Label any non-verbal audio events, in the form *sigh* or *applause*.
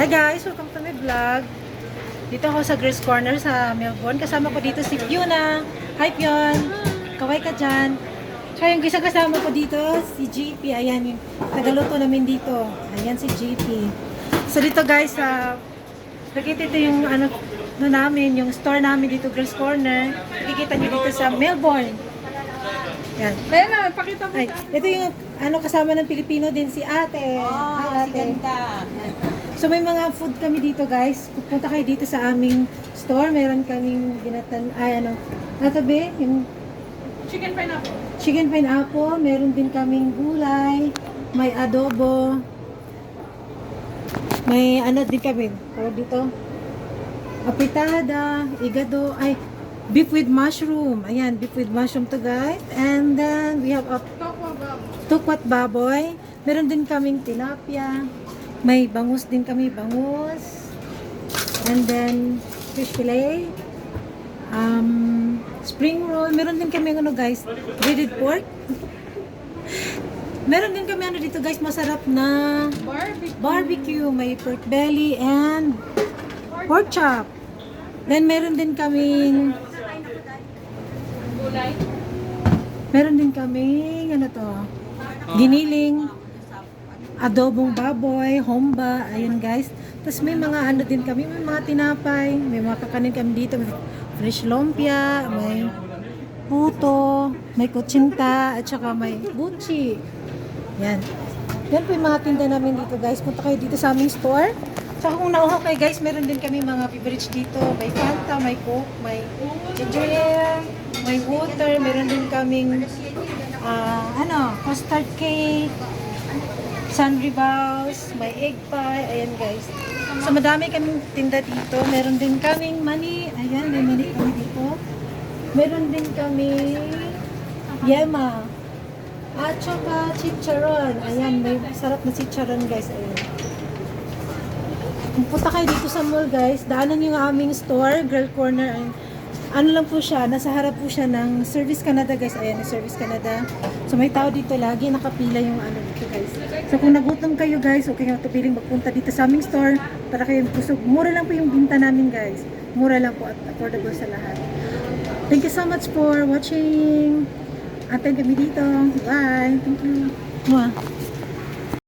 Hi guys, welcome to my vlog. Dito ako sa Grace Corner sa Melbourne. Kasama ko dito si Fiona. Hi Fion. Kaway ka dyan. Tsaka yung isang kasama ko dito, si JP. Ayan, yung tagaluto namin dito. Ayan si JP. So dito guys, sa nakikita ito yung ano, ano namin, yung store namin dito, Grace Corner. Nakikita niyo dito sa Melbourne. Yan. Lena, pakita mo. Ay, ito yung ano kasama ng Pilipino din si ate. Hi, ate. So may mga food kami dito guys. Pupunta kayo dito sa aming store. Meron kaming ginatan, ay ano, natabi, yung Chicken pineapple. chicken pineapple. Meron din kaming gulay. May adobo. May ano din kami. Tawag dito. Apitada, igado, ay, beef with mushroom. Ayan, beef with mushroom to guys. And then we have a tukwat baboy. Meron din kaming tilapia. May bangus din kami, bangus. And then, fish fillet. Um, spring roll. Meron din kami ano guys, breaded pork. *laughs* Meron din kami ano dito guys, masarap na Barbecue. barbecue. May pork belly and pork chop. Then meron din kaming. Meron din kami, ano to, giniling, adobong baboy, homba, ayun guys. Tapos may mga ano din kami, may mga tinapay, may mga kakanin kami dito, may fresh lumpia, may puto, may kutsinta, at saka may buchi. Yan. Yan po yung mga tinda namin dito guys. Punta kayo dito sa aming store. Saka kung nauho kayo guys, meron din kami mga beverage dito. May Fanta, may Coke, may ale, may water. Meron din kaming ah, ano, custard cake, sundry balls, may egg pie. Ayan guys. So madami kaming tinda dito. Meron din kaming mani. Ayan, may mani kami dito. Meron din kami yema. At saka chicharon. Ayan, may sarap na chicharon guys. Ayan. Punta kayo dito sa mall guys, daanan yung aming store, Girl Corner. Ayan. Ano lang po siya, nasa harap po siya ng Service Canada guys. Ayan, Service Canada. So may tao dito lagi, nakapila yung ano dito guys. So kung nagutom kayo guys, okay nga piling magpunta dito sa aming store para kayo busog. Mura lang po yung binta namin guys. Mura lang po at affordable sa lahat. Thank you so much for watching. Atin kami dito. Bye. Thank you. Mwah.